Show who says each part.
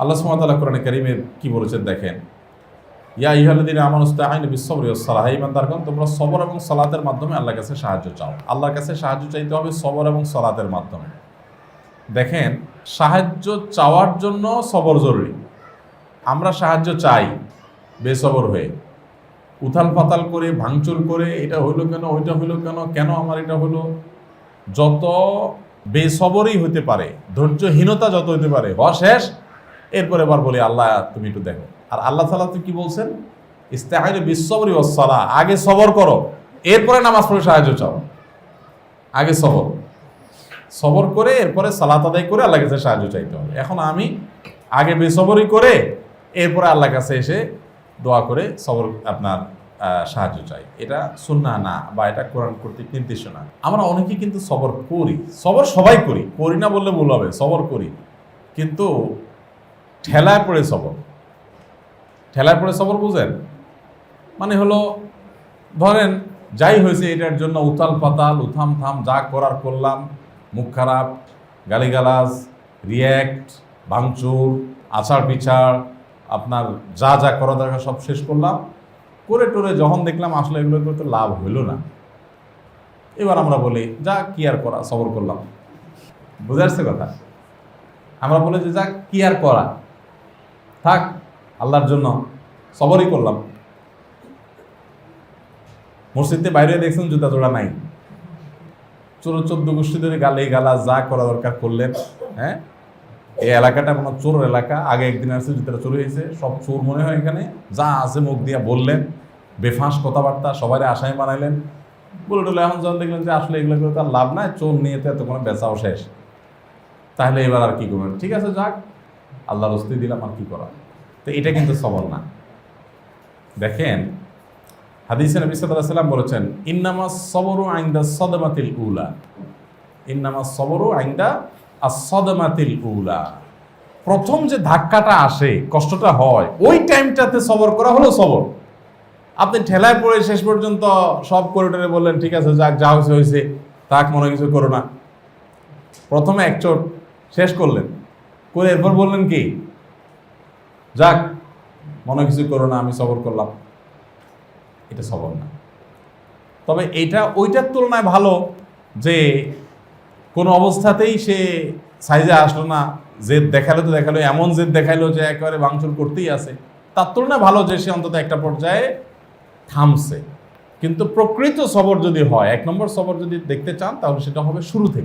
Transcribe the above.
Speaker 1: আল্লাহ সুমতাল্লাহ কোরআন করিমে কি বলেছেন দেখেন, ইয়া ইহালুদ্দিন আমানুস্তাহিন বিশ্বরী সালাহ ইমানদারগণ তোমরা সবর এবং সলাতের মাধ্যমে আল্লাহর কাছে সাহায্য চাও। আল্লাহর কাছে সাহায্য চাইতে হবে সবর এবং সলাতের মাধ্যমে। দেখেন, সাহায্য চাওয়ার জন্য সবর জরুরি। আমরা সাহায্য চাই বেসবর হয়ে। উথাল পাতাল করে, ভাঙচুর করে, এটা হইল কেন, ওইটা হইল কেন কেন আমার এটা হলো যত বেসবরই হতে পারে, ধৈর্যহীনতা যত হতে পারে, হওয়া শেষ। এরপরে এবার বলি, আল্লাহ, তুমি একটু দেখো। আর আল্লাহ তালা তো কি বলছেন? ইস্তেহাইলে বিশ্ববরী ওসালা আগে সবর করো, এরপরে নামাজ পড়ে সাহায্য চাও। আগে সবর। সবর করে এরপরে সালাত আদায় করে আল্লাহ কাছে সাহায্য চাইতে হবে। এখন আমি আগে বেসবরি করে এরপরে আল্লাহ কাছে এসে দোয়া করে সবর আপনার সাহায্য চাই। এটা সুন্না না বা এটা কোরআন কর্তৃক নির্দেশনা আমরা অনেকে কিন্তু সবর করি। সবর সবাই করি। করি না বললে ভুল হবে। সবর করি। কিন্তু ঠেলায় পড়ে সবর। ঠেলায় পড়ে সবর বুঝেন? মানে হলো, ধরেন যাই হয়েছে এটার জন্য উথাল পাতাল, উথাম থাম, যা করার করলাম, মুখ খারাপ, গালিগালাজ রিয়্যাক্ট ভাঙচুর, আচার বিচার, আপনার যা যা করা দরকার সব শেষ করলাম। করে টোরে যখন দেখলাম আসলে এগুলো করে তো লাভ হইল না। এবার আমরা বলি, যা কি আর করা, সবর করলাম। বুঝে আসছে কথা? আমরা বলি যে, যা কি আর করা থাক, আল্লাহর জন্য সবরই করলাম। মসজিদে বাইরে দেখছেন জুতা জোড়া নাই। চোর চোদ্দ গোষ্ঠী ধরে গালে গালা যা করা দরকার করলেন হ্যাঁ? এই এলাকাটা কোনো চোর এলাকা। আগে একদিন আসছে জুতাটা চুরি হয়েছে, সব চোর মনে হয় এখানে। যা আছে মুখ দিয়া বললেন, বেফাঁস কথাবার্তা সবাই আশায় বানাইলেন। বলে টলে এখন যখন দেখলেন যে আসলে এগুলো করে তার লাভ নাই, চোর নিয়ে তো এত কোনো বেচাও শেষ। তাহলে এবার আর কি করবেন ঠিক আছে, যাক। আল্লাহর অস্তি দিলাম আর কি করা? তো এটা কিন্তু সবল না। দেখেন, হাদিসে নবী সাল্লাল্লাহু সাল্লাম বলেছেন, ইন্নামা সবরু আইন্দা সদমাতিল উলা। ইন্নামা সবরু আইন্দা আসদমাতিল উলা। প্রথম যে ধাক্কাটা আসে, কষ্টটা হয়, ওই টাইমটাতে সবর করা হলো সবর। আপনি ঠেলায় পড়ে শেষ পর্যন্ত সব করিডোরে বললেন, ঠিক আছে, যাক, যা হয়েছে হয়েছে। তাক মনে কিছু করো না। প্রথমে এক চোট শেষ করলেন। করে এরপর বললেন কি? যাক, মনে কিছু করো না, আমি সবর করলাম। এটা সবর না। তবে এটা, ওইটার তুলনায় ভালো যে কোনো অবস্থাতেই সে সাইজে আসলো না, জেদ দেখাল তো দেখাল, এমন জেদ দেখাল যে একেবারে ভাঙচুর করতেই আছে। তার তুলনায় ভালো যে সে অন্তত একটা পর্যায়ে থামছে। কিন্তু প্রকৃত সবর যদি হয়, এক নম্বর সবর যদি দেখতে চান, তাহলে সেটা হবে শুরু থেকে।